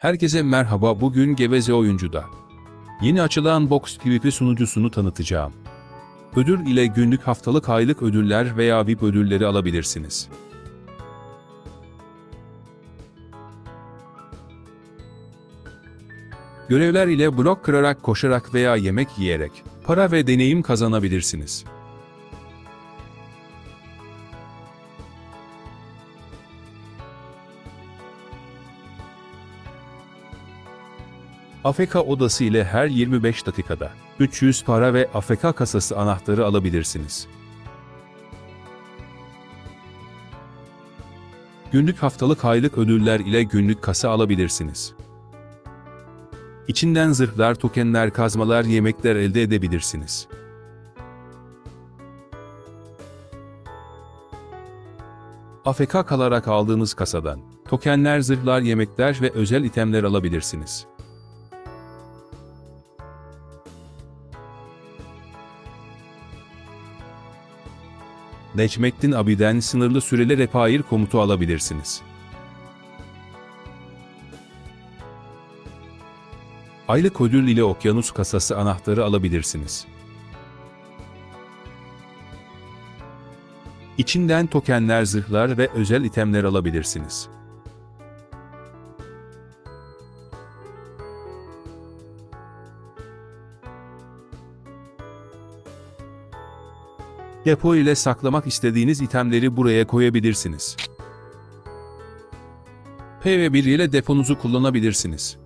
Herkese merhaba bugün Geveze Oyuncu'da. Yeni açılan Box PvP sunucusunu tanıtacağım. Ödül ile günlük haftalık aylık ödüller veya VIP ödülleri alabilirsiniz. Görevler ile blok kırarak, koşarak veya yemek yiyerek para ve deneyim kazanabilirsiniz. AFK odası ile her 25 dakikada 300 para ve AFK kasası anahtarı alabilirsiniz. Günlük haftalık aylık ödüller ile günlük kasa alabilirsiniz. İçinden zırhlar, tokenler, kazmalar, yemekler elde edebilirsiniz. AFK kalarak aldığınız kasadan tokenler, zırhlar, yemekler ve özel itemler alabilirsiniz. Necmettin Abi'den sınırlı süreli repair komutu alabilirsiniz. Aylık ödül ile okyanus kasası anahtarı alabilirsiniz. İçinden tokenler, zırhlar ve özel itemler alabilirsiniz. Depo ile saklamak istediğiniz itemleri buraya koyabilirsiniz. PV1 ile deponuzu kullanabilirsiniz.